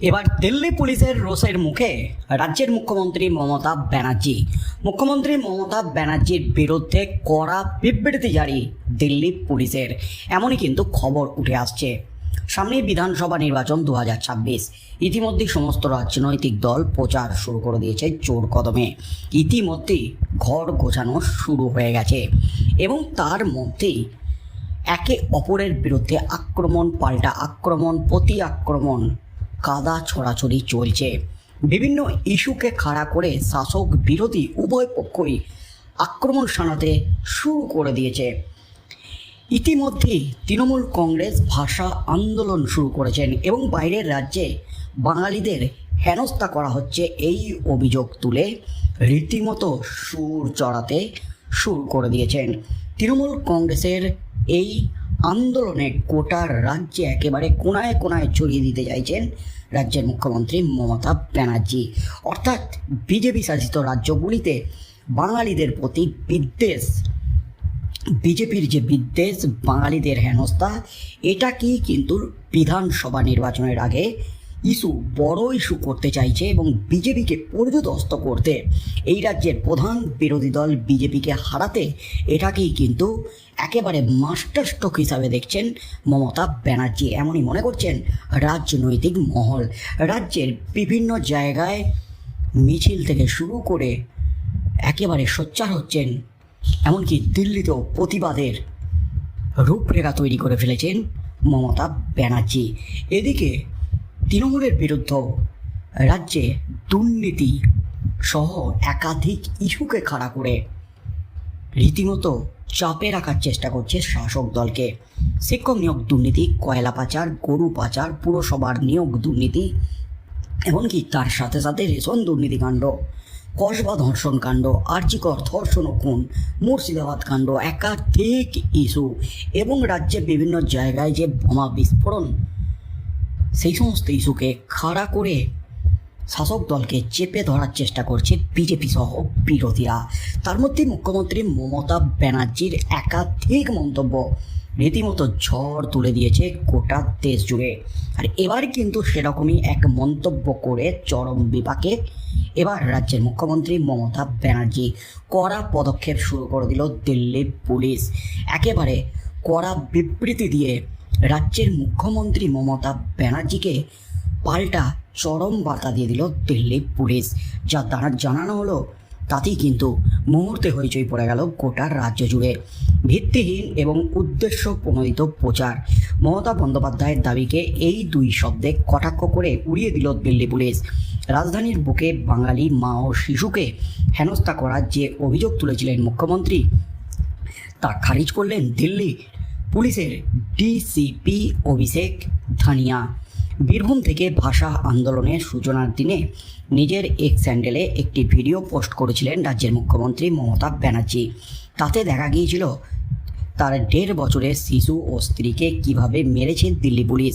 এবার দিল্লি পুলিশের রোষের মুখে রাজ্যের মুখ্যমন্ত্রী মমতা ব্যানার্জি। মুখ্যমন্ত্রী মমতা ব্যানার্জির বিরুদ্ধে কড়া বিবৃতি জারি দিল্লি পুলিশের। এমনই কিন্তু খবর উঠে আসছে। সামনেই বিধানসভা নির্বাচন দু হাজার ছাব্বিশ। ইতিমধ্যে সমস্ত রাজনৈতিক দল প্রচার শুরু করে দিয়েছে জোর কদমে। ইতিমধ্যেই ঘর গোছানো শুরু হয়ে গেছে এবং তার মধ্যেই একে অপরের বিরুদ্ধে আক্রমণ, পাল্টা আক্রমণ, প্রতি আক্রমণ কাদা ছড়াছড়ি চলছে। বিভিন্ন ইস্যুকে খাড়া করে শাসক বিরোধী উভয় পক্ষই আক্রমণ শানাতে শুরু করে দিয়েছে। ইতিমধ্যেই তৃণমূল কংগ্রেস ভাষা আন্দোলন শুরু করেছেন এবং বাইরের রাজ্যে বাঙালিদের হেনস্থা করা হচ্ছে এই অভিযোগ তুলে রীতিমতো সুর চড়াতে শুরু করে দিয়েছেন। তৃণমূল কংগ্রেসের এই আন্দোলনে গোটার রাজ্যে একেবারে কোনায় কোনায় ছড়িয়ে দিতে চাইছেন রাজ্যের মুখ্যমন্ত্রী মমতা ব্যানার্জি। অর্থাৎ বিজেপি শাসিত রাজ্যগুলিতে বাঙালিদের প্রতি বিদ্বেষ। বিজেপির যে বিদ্বেষ, বাঙালিদের হেনস্থা, এটা কি কিন্তু বিধানসভা নির্বাচনের আগে ইস্যু বড় ইস্যু করতে চাইছে এবং বিজেপিকে পর্যদস্ত করতে। এই রাজ্যের প্রধান বিরোধী দল বিজেপিকে হারাতে এটাকেই কিন্তু একেবারে মাস্টার স্ট্রোক হিসাবে দেখছেন মমতা ব্যানার্জি। এমনই মনে করছেন রাজনৈতিক মহল। রাজ্যের বিভিন্ন জায়গায় মিছিল থেকে শুরু করে একেবারে সোচ্চার হচ্ছেন, এমনকি দিল্লিতেও প্রতিবাদের রূপরেখা তৈরি করে ফেলেছেন মমতা ব্যানার্জি। এদিকে তৃণমূলের বিরুদ্ধে রাজ্যে দুর্নীতি সহ একাধিক ইস্যুকে খাড়া করে রীতিমতো চাপে রাখার চেষ্টা করছে শাসক দলকে। শিক্ষক নিয়োগ দুর্নীতি, কয়লা পাচার, গরু পাচার, পুরসভার নিয়োগ দুর্নীতি, এমনকি তার সাথে সাথে রেশন দুর্নীতিকাণ্ড কসবা ধর্ষণ কাণ্ড, আর্জিকর ধর্ষণ ও খুন, মুর্শিদাবাদ কাণ্ড, একাধিক ইস্যু, এবং রাজ্যের বিভিন্ন জায়গায় যে বোমা বিস্ফোরণ সেই সমস্ত ইস্যুকে খাড়া করে শাসক দলকে চেপে ধরার চেষ্টা করছে বিজেপি সহ বিরোধীরা। তার মধ্যে মুখ্যমন্ত্রী মমতা ব্যানার্জির একাধিক মন্তব্য রীতিমতো ঝড় তুলে দিয়েছে গোটা দেশ জুড়ে। আর এবার কিন্তু সেরকমই এক মন্তব্য করে চরম বিপাকে এবার রাজ্যের মুখ্যমন্ত্রী মমতা ব্যানার্জি কড়া পদক্ষেপ শুরু করে দিল দিল্লি পুলিশ। একেবারে কড়া বিবৃতি দিয়ে রাজ্যের মুখ্যমন্ত্রী মমতা ব্যানার্জিকে পাল্টা চরম বার্তা দিয়ে দিল দিল্লি পুলিশ। যা দ্বারা জানানো হলো, তাতেই কিন্তু মুহূর্তে হইচই পড়ে গেল গোটা রাজ্য জুড়ে। ভিত্তিহীন এবং উদ্দেশ্য প্রণোদিত প্রচার। মমতা বন্দ্যোপাধ্যায়ের দাবিকে এই দুই শব্দে কটাক্ষ করে উড়িয়ে দিল দিল্লি পুলিশ। রাজধানীর বুকে বাঙালি মা ও শিশুকে হেনস্থা করার যে অভিযোগ তুলেছিলেন মুখ্যমন্ত্রী, তা খারিজ করলেন দিল্লি পুলিশের ডিসিপি অভিষেক ধানিয়া বীরভূম থেকে ভাষা আন্দোলনের সূচনার দিনে নিজের এক স্যান্ডেলে একটি ভিডিও পোস্ট করেছিলেন রাজ্যের মুখ্যমন্ত্রী মমতা ব্যানার্জি। তাতে দেখা গিয়েছিল তার দেড় বছরের শিশু ও স্ত্রীকে কীভাবে মেরেছে দিল্লি পুলিশ।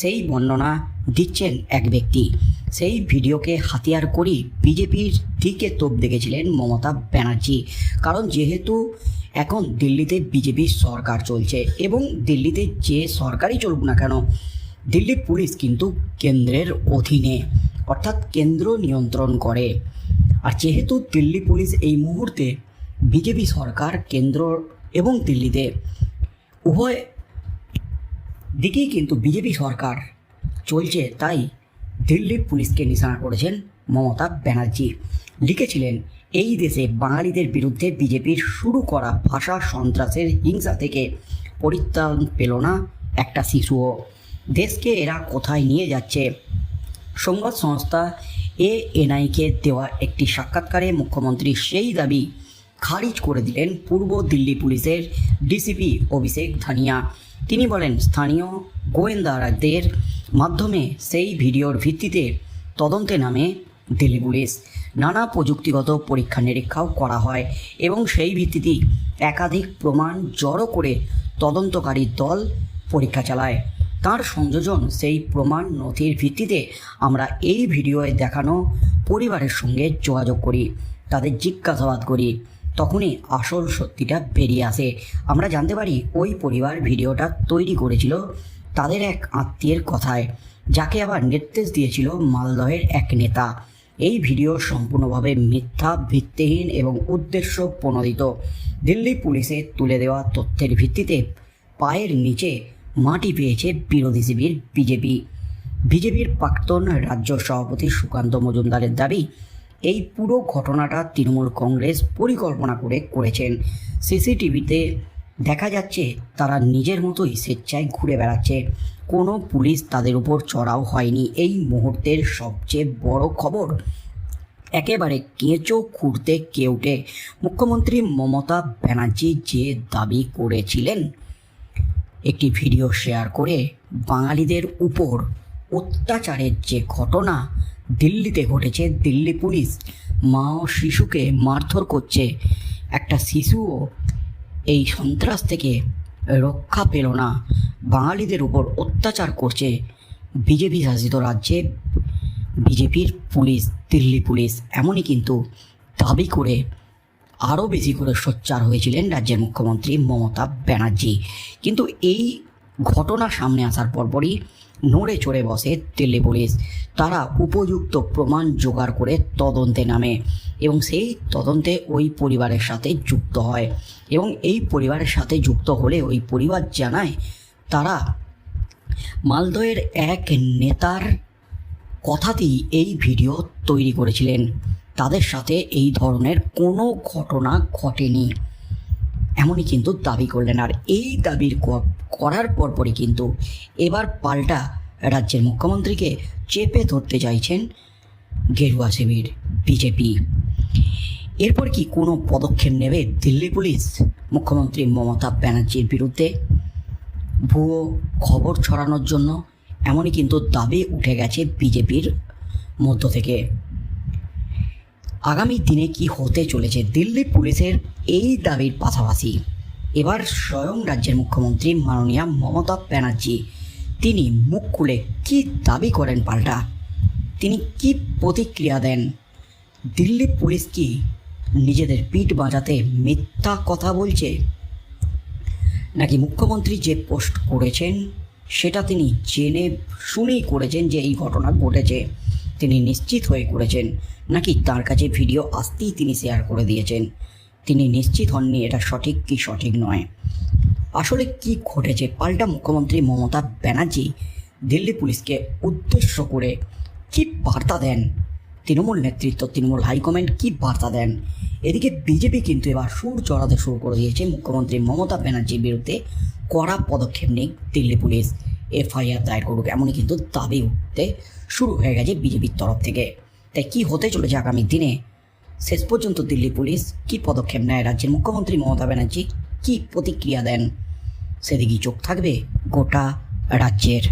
সেই বর্ণনা দিচ্ছেন এক ব্যক্তি। সেই ভিডিওকে হাতিয়ার করেই বিজেপির দিকে তোপ দেখেছিলেন মমতা ব্যানার্জি। কারণ যেহেতু এখন দিল্লিতে বিজেপির সরকার চলছে এবং দিল্লিতে যে সরকারই চলুক না কেন, দিল্লি পুলিশ কিন্তু কেন্দ্রের অধীনে, অর্থাৎ কেন্দ্র নিয়ন্ত্রণ করে। আর যেহেতু দিল্লি পুলিশ এই মুহূর্তে বিজেপি সরকার, কেন্দ্র এবং দিল্লিতে, উভয় দিকেই কিন্তু বিজেপি সরকার চলছে, তাই দিল্লি পুলিশকে নিশানা করেছেন মমতা ব্যানার্জি। লিখেছিলেন এই দেশে বাঙালিদের বিরুদ্ধে বিজেপির শুরু করা ভাষা সন্ত্রাসের হিংসা থেকে পরিত্রাণ পেল না একটা শিশুও। দেশকে এরা কোথায় নিয়ে যাচ্ছে? সংবাদ সংস্থা এ এনআইকে দেওয়া একটি সাক্ষাৎকারে মুখ্যমন্ত্রী সেই দাবি খারিজ করে দিলেন পূর্ব দিল্লি পুলিশের ডিসিপি অভিষেক ধানিয়া। তিনি বলেন, স্থানীয় গোয়েন্দাদের মাধ্যমে সেই ভিডিওর ভিত্তিতে তদন্তে নামে পুলিশ নানা প্রযুক্তিগত পরীক্ষা নিরীক্ষাও করা হয় এবং সেই ভিত্তিতেই একাধিক প্রমাণ জড়ো করে তদন্তকারী দল পরীক্ষা চালায়। তার সংযোজন সেই প্রমাণ নথির ভিত্তিতে আমরা এই ভিডিওয়ে দেখানো পরিবারের সঙ্গে যোগাযোগ করি, তাদের জিজ্ঞাসাবাদ করি, তখনই আসল সত্যিটা বেরিয়ে আসে। আমরা জানতে পারি ওই পরিবার ভিডিওটা তৈরি করেছিল তাদের এক আত্মীয়ের কথায়, যাকে আবার নির্দেশ দিয়েছিল মালদহের এক নেতা। এই ভিডিও সম্পূর্ণভাবে মিথ্যা, ভিত্তিহীন এবং উদ্দেশ্য প্রণোদিত দিল্লি পুলিশে তুলে দেওয়া তথ্যের ভিত্তিতে পায়ের নিচে মাটি পেয়েছে বিরোধী শিবির বিজেপি। বিজেপির প্রাক্তন রাজ্য সভাপতি সুকান্ত মজুমদারের দাবি, এই পুরো ঘটনাটা তৃণমূল কংগ্রেস পরিকল্পনা করে করেছেন। সিসিটিভিতে দেখা যাচ্ছে তারা নিজের মতোই স্বেচ্ছায় ঘুরে বেড়াচ্ছে। কোনো পুলিশ তাদের উপর চড়াও হয়নি। এই মুহূর্তের সবচেয়ে বড় খবর, একেবারে কেঁচো খুঁড়তে কেউটে মুখ্যমন্ত্রী মমতা ব্যানার্জি যে দাবি করেছিলেন, একটি ভিডিও শেয়ার করে বাঙালিদের উপর অত্যাচারের যে ঘটনা, দিল্লিতে ঘটেছে। দিল্লি পুলিশ মা ও শিশুকে মারধর করছে। একটা শিশুও এই সন্ত্রাস থেকে রক্ষা পেল না। বাঙালিদের উপর অত্যাচার করছে বিজেপি শাসিত রাজ্যে। বিজেপির পুলিশ, দিল্লি পুলিশ এমনই কিন্তু দাবি করে আরও বেশি করে সোচ্চার হয়েছিলেন রাজ্যের মুখ্যমন্ত্রী মমতা ব্যানার্জি। কিন্তু এই ঘটনা সামনে আসার পরপরই নড়ে চড়ে বসে দিল্লি পুলিশ। তারা উপযুক্ত প্রমাণ জোগাড় করে তদন্তে নামে এবং সেই তদন্তে ওই পরিবারের সাথে যুক্ত হয় এবং এই পরিবারের সাথে যুক্ত হলে ওই পরিবার জানায় তারা মালদহের এক নেতার কথাতেই এই ভিডিও তৈরি করেছিলেন। তাদের সাথে এই ধরনের কোনো ঘটনা ঘটেনি। এমনই কিন্তু দাবি করলেন। আর এই দাবির করার পরপরই কিন্তু এবার পাল্টা রাজ্যের মুখ্যমন্ত্রীকে চেপে ধরতে চাইছেন গেরুয়া শিবির বিজেপি। এরপর কি কোনো পদক্ষেপ নেবে দিল্লি পুলিশ? মুখ্যমন্ত্রী মমতা ব্যানার্জির বিরুদ্ধে ভুয়ো খবর ছড়ানোর জন্য এমনই কিন্তু দাবি উঠে গেছে বিজেপির মধ্য থেকে। আগামী দিনে কি হতে চলেছে দিল্লি পুলিশের এই দাবির পাশাপাশি? এবার স্বয়ং রাজ্যের মুখ্যমন্ত্রী মাননীয়া মমতা ব্যানার্জি, তিনি মুখ খুলে কী দাবি করেন পাল্টা? তিনি কি প্রতিক্রিয়া দেন? দিল্লি পুলিশ কি নিজেদের পিঠ বাঁচাতে মিথ্যা কথা বলছে? নাকি মুখ্যমন্ত্রী যে পোস্ট করেছেন, সেটা তিনি জেনে শুনেই করেছেন যে এই ঘটনা ঘটেছে? তিনি নিশ্চিত হয়ে করেছেন। নাকি তার কাছে ভিডিও আসতেই তিনি শেয়ার করে দিয়েছেন। তিনি নিশ্চিত হননি এটা সঠিক কি সঠিক নয়। আসলে কি ঘটেছে? পাল্টা মুখ্যমন্ত্রী মমতা ব্যানার্জি দিল্লি পুলিশকে উদ্দেশ্য করে কি বার্তা দেন? তৃণমূল নেতৃত্ব, তৃণমূল হাইকমান্ড কি বার্তা দেন? এদিকে বিজেপি কিন্তু এবার সুর চড়াতে শুরু করে দিয়েছে। মুখ্যমন্ত্রী মমতা ব্যানার্জির বিরুদ্ধে কড়া পদক্ষেপ নিক দিল্লি পুলিশ। এফআইআর দায়ের করুক, এমনই কিন্তু দাবি উঠতে শুরু হয়ে গেছে বিজেপির তরফ থেকে। তাই কি হতে চলেছে আগামী দিনে? শেষ পর্যন্ত দিল্লি পুলিশ কি পদক্ষেপ নেয়? রাজ্যের মুখ্যমন্ত্রী মমতা ব্যানার্জি কি প্রতিক্রিয়া দেন? সেদিকেই চোখ থাকবে গোটা রাজ্যের।